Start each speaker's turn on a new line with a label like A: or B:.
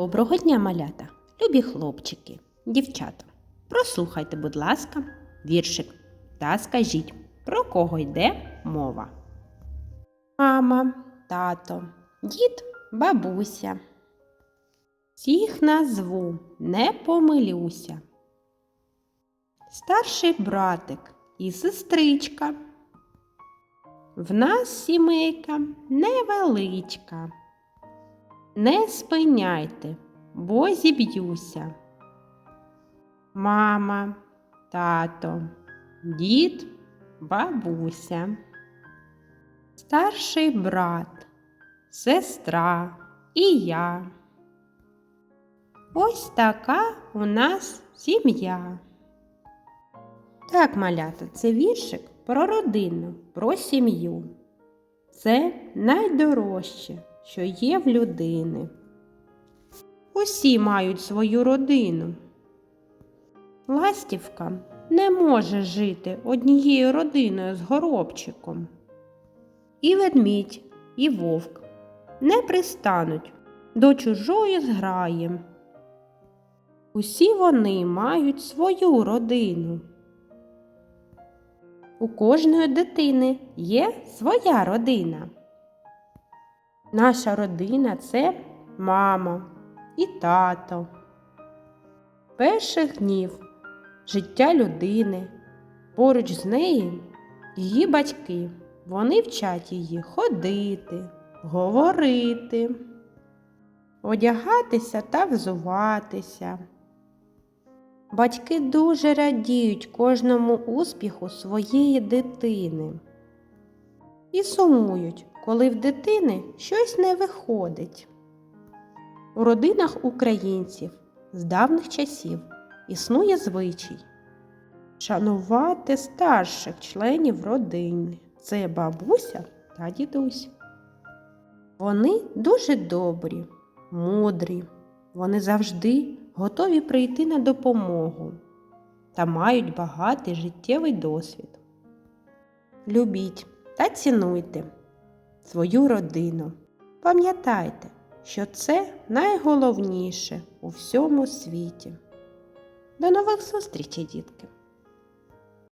A: Доброго дня, малята, любі хлопчики, дівчата. Прослухайте, будь ласка, віршик та скажіть, про кого йде мова. Мама, тато, дід, бабуся. Всіх назву, не помилюся. Старший братик і сестричка. В нас сімейка невеличка. Не спиняйте, бо зіб'юся. Мама, тато, дід, бабуся, старший брат, сестра і я. Ось така у нас сім'я. Так, малята, це віршик про родину, про сім'ю. Це найдорожче, що є в людини. Усі мають свою родину. Ластівка не може жити однією родиною з горобчиком. І ведмідь, і вовк не пристануть до чужої зграї. Усі вони мають свою родину. У кожної дитини є своя родина. Наша родина це мама і тато. Перших днів життя людини. Поруч з нею її батьки. Вони вчать її ходити, говорити, одягатися та взуватися. Батьки дуже радіють кожному успіху своєї дитини і сумують, коли в дитини щось не виходить. У родинах українців з давніх часів існує звичай шанувати старших членів родини це бабуся та дідусь. Вони дуже добрі, мудрі, вони завжди готові прийти на допомогу та мають багатий життєвий досвід. Любіть та цінуйте свою родину. Пам'ятайте, що це найголовніше у всьому світі. До нових зустрічей, дітки!